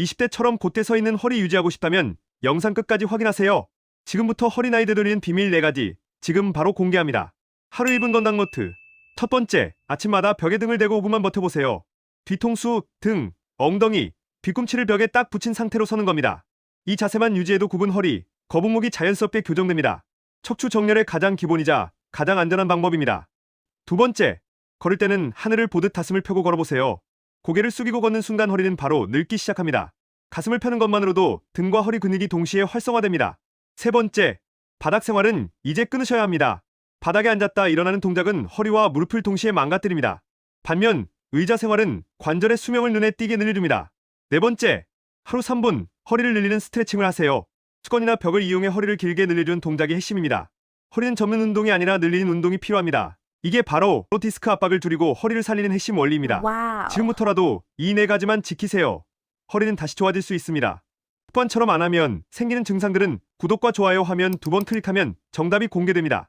20대처럼 곧대 서 있는 허리 유지하고 싶다면 영상 끝까지 확인하세요. 지금부터 허리 나이 되돌리는 비밀 4가지 지금 바로 공개합니다. 하루 1분 건강 노트. 첫 번째, 아침마다 벽에 등을 대고 5분만 버텨보세요. 뒤통수, 등, 엉덩이, 뒤꿈치를 벽에 딱 붙인 상태로 서는 겁니다. 이 자세만 유지해도 굽은 허리, 거북목이 자연스럽게 교정됩니다. 척추 정렬의 가장 기본이자 가장 안전한 방법입니다. 두 번째, 걸을 때는 하늘을 보듯 가슴을 펴고 걸어보세요. 고개를 숙이고 걷는 순간 허리는 바로 늙기 시작합니다. 가슴을 펴는 것만으로도 등과 허리 근육이 동시에 활성화됩니다. 세 번째, 바닥 생활은 이제 끊으셔야 합니다. 바닥에 앉았다 일어나는 동작은 허리와 무릎을 동시에 망가뜨립니다. 반면 의자 생활은 관절의 수명을 눈에 띄게 늘려줍니다. 네 번째, 하루 3분 허리를 늘리는 스트레칭을 하세요. 수건이나 벽을 이용해 허리를 길게 늘려준 동작이 핵심입니다. 허리는 접는 운동이 아니라 늘리는 운동이 필요합니다. 이게 바로 디스크 압박을 줄이고 허리를 살리는 핵심 원리입니다. 와우. 지금부터라도 이 네 가지만 지키세요. 허리는 다시 좋아질 수 있습니다. 습관처럼 안 하면 생기는 증상들은 구독과 좋아요 화면 두 번 클릭하면 정답이 공개됩니다.